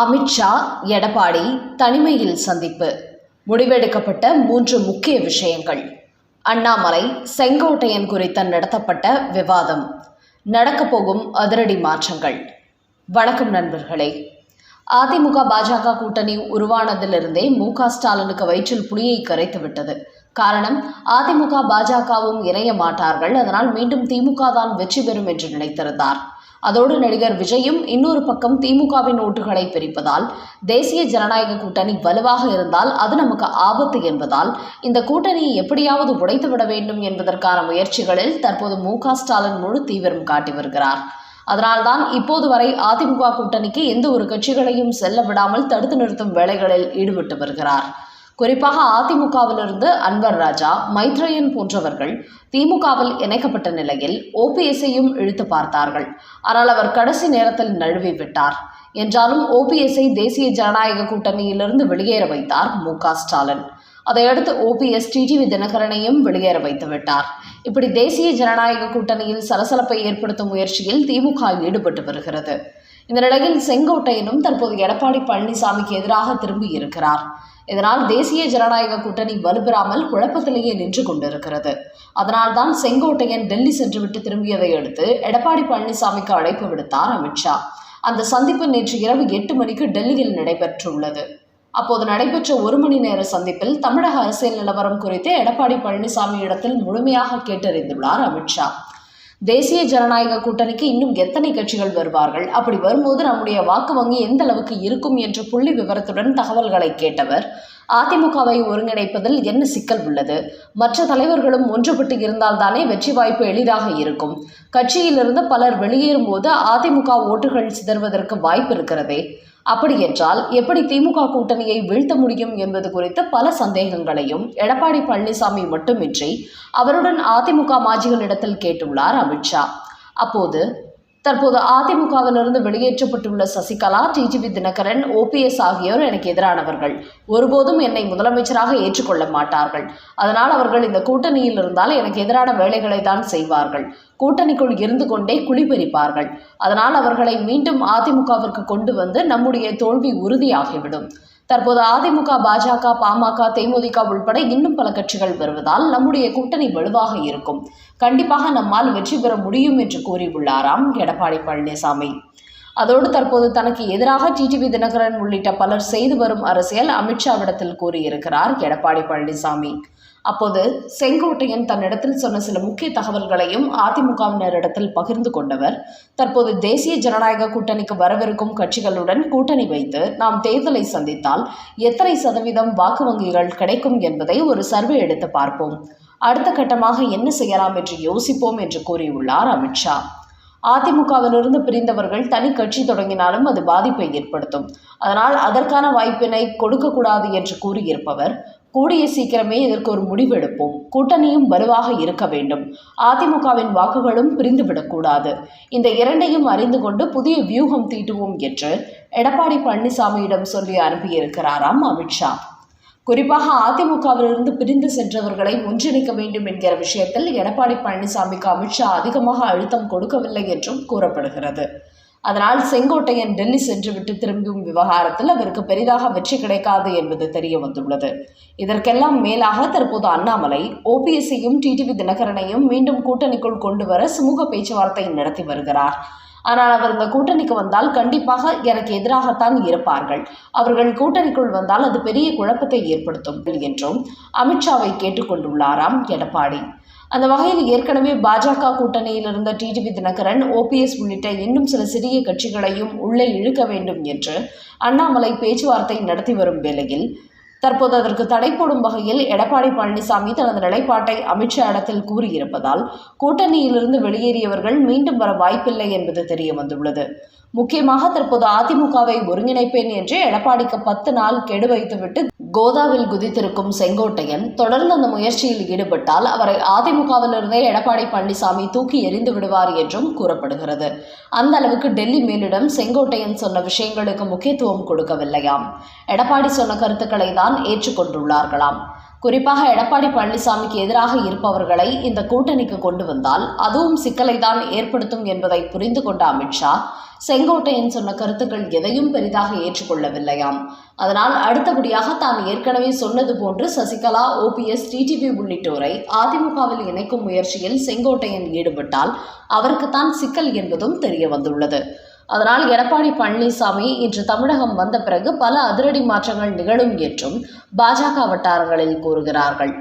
அமித்ஷா எடப்பாடி தனிமையில் சந்திப்பு. முடிவெடுக்கப்பட்ட மூன்று முக்கிய விஷயங்கள். அண்ணாமலை செங்கோட்டையன் குறித்த நடத்தப்பட்ட விவாதம். நடக்கப் போகும் அதிரடி மாற்றங்கள். வணக்கம் நண்பர்களே. அதிமுக பாஜக கூட்டணி உருவானதிலிருந்தே மு க ஸ்டாலினுக்கு வயிற்றில் புலியை கரைத்து விட்டது. காரணம் அதிமுக பாஜகவும் இணைய மாட்டார்கள். அதனால் மீண்டும் திமுக தான் வெற்றி பெறும் என்று நினைத்திருந்தார். அதோடு நடிகர் விஜயும் இன்னொரு பக்கம் திமுகவின் ஓட்டுகளை பிரிப்பதால் தேசிய ஜனநாயக கூட்டணி வலுவாக இருந்தால் அது நமக்கு ஆபத்து என்பதால் இந்த கூட்டணியை எப்படியாவது உடைத்துவிட வேண்டும் என்பதற்கான முயற்சிகளில் தற்போது மு ஸ்டாலின் முழு தீவிரம் காட்டி வருகிறார். அதனால்தான் இப்போது வரை அதிமுக கூட்டணிக்கு எந்த ஒரு கட்சிகளையும் செல்ல விடாமல் தடுத்து நிறுத்தும் வேலைகளில் ஈடுபட்டு வருகிறார். குறிப்பாக அதிமுகவிலிருந்து அன்வர் ராஜா மைத்ரேயன் போன்றவர்கள் திமுகவில் இணைக்கப்பட்ட நிலையில் ஓபிஎஸ்ஐயும் இழுத்து பார்த்தார்கள். ஆனால் அவர் கடைசி நேரத்தில் நழுவி விட்டார். என்றாலும் ஓபிஎஸ்ஐ தேசிய ஜனநாயக கூட்டணியிலிருந்து வெளியேற வைத்தார் மு ஸ்டாலின். அதையடுத்து ஓபிஎஸ் டிடிவி தினகரனையும் வெளியேற வைத்து விட்டார். இப்படி தேசிய ஜனநாயக கூட்டணியில் சலசலப்பை ஏற்படுத்தும் முயற்சியில் திமுக ஈடுபட்டு வருகிறது. இந்த நிலையில் செங்கோட்டையனும் தற்போது எடப்பாடி பழனிசாமிக்கு எதிராக திரும்பி இருக்கிறார் இதனால் தேசிய ஜனநாயக கூட்டணி வலுப்பெறாமல் குழப்பத்திலேயே நின்று கொண்டிருக்கிறது. அதனால்தான் செங்கோட்டையன் டெல்லி சென்றுவிட்டு திரும்பியதை அடுத்து எடப்பாடி பழனிசாமிக்கு அழைப்பு விடுத்தார் அமித்ஷா அந்த சந்திப்பு நேற்று இரவு எட்டு மணிக்கு டெல்லியில் நடைபெற்றுள்ளது. அப்போது நடைபெற்ற ஒரு மணி நேர சந்திப்பில் தமிழக அரசியல் நிலவரம் குறித்து எடப்பாடி பழனிசாமி இடத்தில் முழுமையாக கேட்டறிந்துள்ளார் அமித்ஷா தேசிய ஜனநாயக கூட்டணிக்கு இன்னும் எத்தனை கட்சிகள் வருவார்கள்? அப்படி வரும்போது நம்முடைய வாக்கு வங்கி எந்த அளவுக்கு இருக்கும் என்ற புள்ளி விவரத்துடன் தகவல்களை கேட்டவர். அதிமுகவை ஒருங்கிணைப்பதில் என்ன சிக்கல் உள்ளது? மற்ற தலைவர்களும் ஒன்றுபட்டு இருந்தால்தானே வெற்றி வாய்ப்பு எளிதாக இருக்கும். கட்சியிலிருந்து பலர் வெளியேறும் போது அதிமுக ஓட்டுகள் சிதறுவதற்கு வாய்ப்பு இருக்கிறதே. அப்படி என்றால் எப்படி திமுக கூட்டணியை வீழ்த்த முடியும் என்பது குறித்து பல சந்தேகங்களையும் எடப்பாடி பழனிசாமி மட்டுமின்றி அவருடன் அதிமுக மாஜிகளிடத்தில் கேட்டுள்ளார் அமித்ஷா. அப்போது தற்போது அதிமுகவிலிருந்து வெளியேற்றப்பட்டுள்ள சசிகலா டிஜிபி தினகரன் ஓபிஎஸ் ஆகியோர் எனக்கு எதிரானவர்கள். ஒருபோதும் என்னை முதலமைச்சராக ஏற்றுக்கொள்ள மாட்டார்கள். அதனால் அவர்கள் இந்த கூட்டணியில் இருந்தால் எனக்கு எதிரான வேலைகளை தான் செய்வார்கள். கூட்டணிக்குள் இருந்து கொண்டே குழிபறிப்பார்கள் அதனால் அவர்களை மீண்டும் அதிமுகவிற்கு கொண்டு வந்து நம்முடைய தோல்வி உறுதியாகிவிடும். தற்போது அதிமுக பாஜக பாமக தேமுதிக உள்பட இன்னும் பல கட்சிகள் வருவதால் நம்முடைய கூட்டணி வலுவாக இருக்கும். கண்டிப்பாக நம்மால் வெற்றி பெற முடியும் என்று கூறியுள்ளாராம் எடப்பாடி பழனிசாமி. அதோடு தற்போது தனக்கு எதிராக டிடிவி தினகரன் உள்ளிட்ட பலர் செய்து வரும் அரசியல் அமித்ஷாவிடத்தில் கூறியிருக்கிறார் எடப்பாடி பழனிசாமி. அப்போது செங்கோட்டையன் தன்னிடத்தில் சொன்ன சில முக்கிய தகவல்களையும் அதிமுகவினரிடத்தில் பகிர்ந்து கொண்டவர் தற்போது தேசிய ஜனநாயக கூட்டணிக்கு வரவிருக்கும் கட்சிகளுடன் கூட்டணி வைத்து நாம் தேர்தலை சந்தித்தால் எத்தனை சதவீதம் வாக்கு வங்கிகள் கிடைக்கும் என்பதை ஒரு சர்வே எடுத்து பார்ப்போம். அடுத்த கட்டமாக என்ன செய்யலாம் என்று யோசிப்போம் என்று கூறியுள்ளார் அமித்ஷா. அதிமுகவிலிருந்து பிரிந்தவர்கள் தனி கட்சி தொடங்கினாலும் அது பாதிப்பை ஏற்படுத்தும். அதனால் அதற்கான வாய்ப்பினை கொடுக்கக்கூடாது என்று கூறியிருப்பவர் கூடிய சீக்கிரமே இதற்கு ஒரு முடிவெடுப்போம் கூட்டணியும் வலுவாக இருக்க வேண்டும். அதிமுகவின் வாக்குகளும் பிரிந்துவிடக்கூடாது இந்த இரண்டையும் அறிந்து கொண்டு புதிய வியூகம் தீட்டுவோம் என்று எடப்பாடி பழனிசாமியிடம் சொல்லி அனுப்பியிருக்கிறாராம் அமித்ஷா. குறிப்பாக அதிமுகவிலிருந்து பிரிந்து சென்றவர்களை ஒன்றிணைக்க வேண்டும் என்கிற விஷயத்தில் எடப்பாடி பழனிசாமிக்கு அமித்ஷா அதிகமாக அழுத்தம் கொடுக்கவில்லை என்றும் கூறப்படுகிறது. அதனால் செங்கோட்டையன் டெல்லி சென்றுவிட்டு திரும்பும் விவகாரத்தில் அவருக்கு பெரிதாக வெற்றி கிடைக்காது என்பது தெரிய வந்துள்ளது. இதற்கெல்லாம் மேலாக தற்போது அண்ணாமலை ஓபிஎஸ்ஐயும் டிடிவி தினகரனையும் மீண்டும் கூட்டணிக்குள் கொண்டு வர சுமூக பேச்சுவார்த்தை நடத்தி வருகிறார். ஆனால் அவர் இந்த கூட்டணிக்கு வந்தால் கண்டிப்பாக எனக்கு எதிராகத்தான் இருப்பார்கள். அவர்கள் கூட்டணிக்குள் வந்தால் அது பெரிய குழப்பத்தை ஏற்படுத்தும் என்றும் அமித்ஷாவை கேட்டுக்கொண்டுள்ளாராம் எடப்பாடி. அந்த வகையில் ஏற்கனவே பாஜக கூட்டணியில் இருந்த டிடிவி தினகரன் ஓபிஎஸ் உள்ளிட்ட இன்னும் சில சிறிய கட்சிகளையும் உள்ளே இழுக்க வேண்டும் என்று அண்ணாமலை பேச்சுவார்த்தை நடத்தி வரும் வேளையில் தற்போது அதற்கு தடை போடும் வகையில் எடப்பாடி பழனிசாமி தனது நிலைப்பாட்டை அமித்ஷா இடத்தில் கூறியிருப்பதால் கூட்டணியிலிருந்து வெளியேறியவர்கள் மீண்டும் வர வாய்ப்பில்லை என்பது தெரிய வந்துள்ளது. முக்கியமாக தற்போது அதிமுகவை ஒருங்கிணைப்பேன் என்று எடப்பாடிக்கு பத்து நாள் கெடு வைத்துவிட்டு கோதாவில் குதித்திருக்கும் செங்கோட்டையன் தொடர்ந்து அந்த முயற்சியில் ஈடுபட்டால் அவரை அதிமுகவிலிருந்தே எடப்பாடி பழனிசாமி தூக்கி எறிந்து விடுவார் என்றும் கூறப்படுகிறது. அந்த அளவுக்கு டெல்லி மேலிடம் செங்கோட்டையன் சொன்ன விஷயங்களுக்கு முக்கியத்துவம் கொடுக்கவில்லையாம். எடப்பாடி சொன்ன கருத்துக்களை தான் ஏற்றுக்கொண்டுள்ளார்களாம். குறிப்பாக எடப்பாடி பழனிசாமிக்கு எதிராக இருப்பவர்களை இந்த கூட்டணிக்கு கொண்டு வந்தால் அதுவும் சிக்கலை தான் ஏற்படுத்தும் என்பதை புரிந்து கொண்ட அமித்ஷா செங்கோட்டையன் சொன்ன கருத்துக்கள் எதையும் பெரிதாக ஏற்றுக்கொள்ளவில்லையாம். அதனால் அடுத்தபடியாக தான் ஏற்கனவே சொன்னது போன்று சசிகலா ஓபிஎஸ் டிடிவி உள்ளிட்டோரை அதிமுகவில் இணைக்கும் முயற்சியில் செங்கோட்டையன் ஈடுபட்டால் அவருக்குத்தான் சிக்கல் என்பதும் தெரிய வந்துள்ளது அதனால் எடப்பாடி பழனிசாமி இன்று தமிழகம் வந்த பிறகு பல அதிரடி மாற்றங்கள் நிகழும் என்றும் பாஜக வட்டாரங்களில் கூறுகிறார்கள்.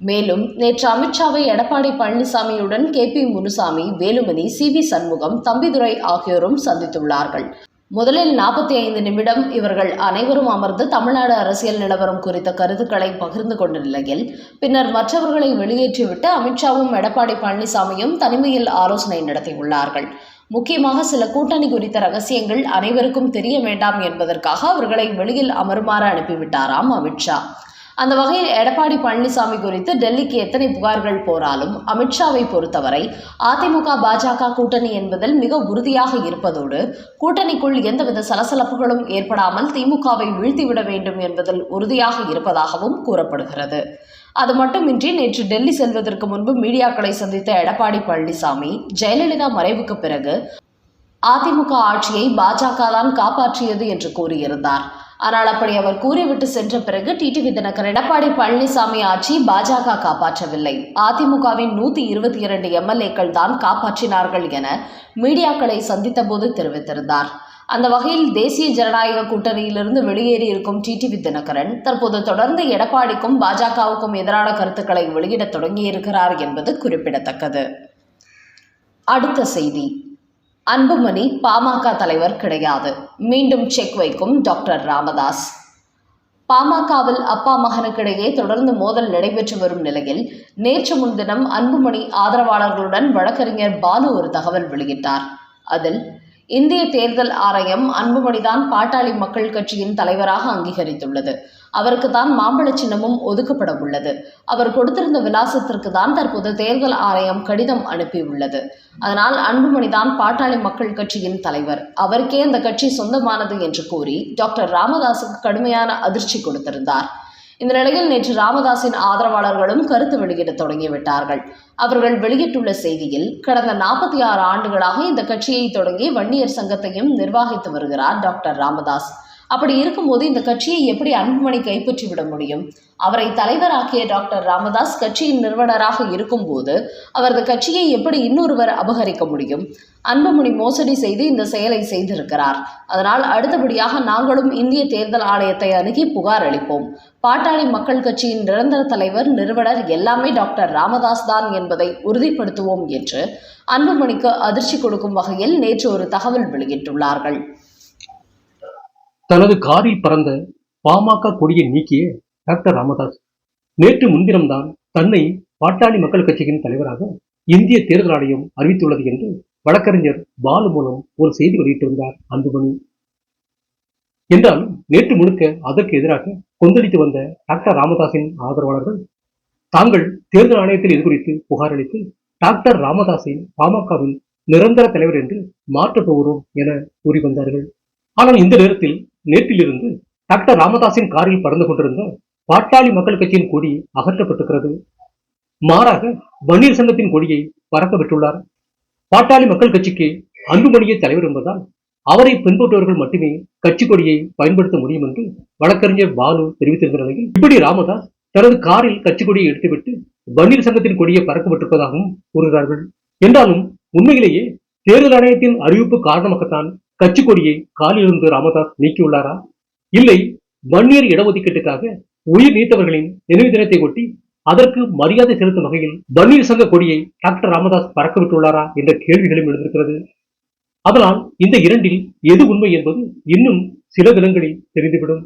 மேலும் நேற்று அமித்ஷாவை Edappadi பழனிசாமியுடன் K P Munusamy Velumani C V Shanmugam Thambidurai ஆகியோரும் சந்தித்துள்ளார்கள். முதலில் நாற்பத்தி ஐந்து நிமிடம் இவர்கள் அனைவரும் அமர்ந்து தமிழ்நாடு அரசியல் நிலவரம் குறித்த கருத்துக்களை பகிர்ந்து கொண்ட நிலையில் பின்னர் மற்றவர்களை வெளியேற்றிவிட்டு அமித்ஷாவும் எடப்பாடி பழனிசாமியும் தனிமையில் ஆலோசனை நடத்தியுள்ளார்கள். முக்கியமாக சில கூட்டணி குறித்த ரகசியங்கள் அனைவருக்கும் தெரிய வேண்டாம் என்பதற்காக அவர்களை வெளியில் அமருமாறு அனுப்பிவிட்டாராம் அமித்ஷா. அந்த வகையில் எடப்பாடி பழனிசாமி குறித்து டெல்லிக்கு எத்தனை புகார்கள் போராலும் அமித்ஷாவை பொறுத்தவரை அதிமுக பாஜக கூட்டணி என்பதில் மிக உறுதியாக இருப்பதோடு கூட்டணிக்குள் எந்தவித சலசலப்புகளும் ஏற்படாமல் திமுகவை வீழ்த்திவிட வேண்டும் என்பதில் உறுதியாக இருப்பதாகவும் கூறப்படுகிறது. அது மட்டுமின்றி நேற்று டெல்லி செல்வதற்கு முன்பு மீடியாக்களை சந்தித்த எடப்பாடி பழனிசாமி ஜெயலலிதா மறைவுக்கு பிறகு அதிமுக ஆட்சியை பாஜக தான் காப்பாற்றியது என்று கூறியிருந்தார். ஆனால் அப்படி அவர் கூறிவிட்டு சென்ற பிறகு டிடிவி தினகர் எடப்பாடி பழனிசாமி ஆட்சி பாஜக காப்பாற்றவில்லை. அதிமுகவின் நூத்தி இருபத்தி இரண்டு எம்எல்ஏக்கள் தான் காப்பாற்றினார்கள் என மீடியாக்களை சந்தித்த போது தெரிவித்திருந்தார். அந்த வகையில் தேசிய ஜனநாயக கூட்டணியிலிருந்து வெளியேறி இருக்கும் டிடிவி தினகரன் தற்போது தொடர்ந்து எடப்பாடிக்கும் பாஜகவுக்கும் எதிரான கருத்துக்களை வெளியிடத் தொடங்கியிருக்கிறார் என்பது குறிப்பிடத்தக்கது. அடுத்த செய்தி. அன்புமணி பாமக தலைவர் கிடையாது. மீண்டும் செக் வைக்கும் டாக்டர் ராமதாஸ். பாமகவில் அப்பா மகனுக்கிடையே தொடர்ந்து மோதல் நடைபெற்று வரும் நிலையில் நேற்று முன்தினம் அன்புமணி ஆதரவாளர்களுடன் வழக்கறிஞர் பாலு ஒரு தகவல் வெளியிட்டார். அதில் இந்திய தேர்தல் ஆணையம் அன்புமணிதான் பாட்டாளி மக்கள் கட்சியின் தலைவராக அங்கீகரித்துள்ளது. அவருக்கு தான் மாம்பழ சின்னமும் ஒதுக்கப்பட உள்ளது. அவர் கொடுத்திருந்த விலாசத்திற்கு தான் தற்போது தேர்தல் ஆணையம் கடிதம் அனுப்பியுள்ளது. அதனால் அன்புமணிதான் பாட்டாளி மக்கள் கட்சியின் தலைவர். அவருக்கே அந்த கட்சி சொந்தமானது என்று கூறி டாக்டர் ராமதாஸுக்கு கடுமையான அதிர்ச்சி கொடுத்திருந்தார். இந்த நிலையில் நேற்று ராமதாஸின் ஆதரவாளர்களும் கருத்து வெளியிட தொடங்கிவிட்டார்கள். அவர்கள் வெளியிட்டுள்ள செய்தியில் கடந்த நாற்பத்தி ஆறு ஆண்டுகளாக இந்த கட்சியை தொடங்கி வன்னியர் சங்கத்தையும் நிர்வகித்து வருகிறார் டாக்டர் ராமதாஸ். அப்படி இருக்கும்போது இந்த கட்சியை எப்படி அன்புமணி கைப்பற்றிவிட முடியும்? அவரை தலைவராக்கிய டாக்டர் ராமதாஸ் கட்சியின் நிறுவனராக இருக்கும்போது அவரது கட்சியை எப்படி இன்னொருவர் அபகரிக்க முடியும்? அன்புமணி மோசடி செய்து இந்த செயலை செய்திருக்கிறார். அதனால் அடுத்தபடியாக நாங்களும் இந்திய தேர்தல் ஆணையத்தை அணுகி புகார் அளிப்போம். பாட்டாளி மக்கள் கட்சியின் நிரந்தர தலைவர் நிறுவனர் எல்லாமே டாக்டர் ராமதாஸ் தான் என்பதை உறுதிப்படுத்துவோம் என்று அன்புமணிக்கு அதிர்ச்சி கொடுக்கும் வகையில் நேற்று ஒரு தகவல் வெளியிட்டுள்ளார்கள். தனது காரில் பறந்த பாமக கொடியை நீக்கிய டாக்டர் ராமதாஸ் நேற்று முன்தினம்தான் தன்னை பாட்டாளி மக்கள் கட்சியின் தலைவராக இந்திய தேர்தல் ஆணையம் அறிவித்துள்ளது என்று வழக்கறிஞர் பாலு மூலம் ஒரு செய்தி வெளியிட்டிருந்தார் அன்புமணி. என்றாலும் நேற்று முழுக்க அதற்கு எதிராக கொந்தளித்து வந்த டாக்டர் ராமதாஸின் ஆதரவாளர்கள் தாங்கள் தேர்தல் ஆணையத்தில் இது குறித்து புகார் அளித்து டாக்டர் ராமதாஸை பாமகவின் நிரந்தர தலைவர் என்று மாற்றப் போகிறோம் என கூறி வந்தார்கள். ஆனால் இந்த நேரத்தில் நேற்றிலிருந்து டாக்டர் ராமதாஸின் காரில் பறந்து கொண்டிருந்த பாட்டாளி மக்கள் கட்சியின் கொடி அகற்றப்பட்டிருக்கிறது. மாறாக வன்னியர் சங்கத்தின் கொடியை பறக்க விட்டுள்ளார். பாட்டாளி மக்கள் கட்சிக்கு அன்புமணியே தலைவர் என்பதால் அவரை பின்பற்றுவர்கள் மட்டுமே கட்சி கொடியை பயன்படுத்த முடியும் என்று வழக்கறிஞர் பாலு தெரிவித்திருந்த நிலையில் இப்படி ராமதாஸ் தனது காரில் கட்சி கொடியை எடுத்துவிட்டு வன்னியர் சங்கத்தின் கொடியை பறக்க விட்டிருப்பதாகவும் கூறுகிறார்கள். என்றாலும் உண்மையிலேயே தேர்தல் ஆணையத்தின் அறிவிப்பு காரணமாகத்தான் கட்சி கொடியை காலிலிருந்து ராமதாஸ் நீக்கியுள்ளாரா? இல்லை வன்னியர் இடஒதுக்கீட்டுக்காக உயிர் நீத்தவர்களின் நினைவு தினத்தை ஒட்டி அதற்கு மரியாதை செலுத்தும் வகையில் பன்னீர் சங்க கொடியை டாக்டர் ராமதாஸ் பறக்கவிட்டுள்ளாரா என்ற கேள்விகளும் எழுந்திருக்கிறது. அதனால் இந்த இரண்டில் எது உண்மை என்பது இன்னும் சில தினங்களில் தெரிந்துவிடும்.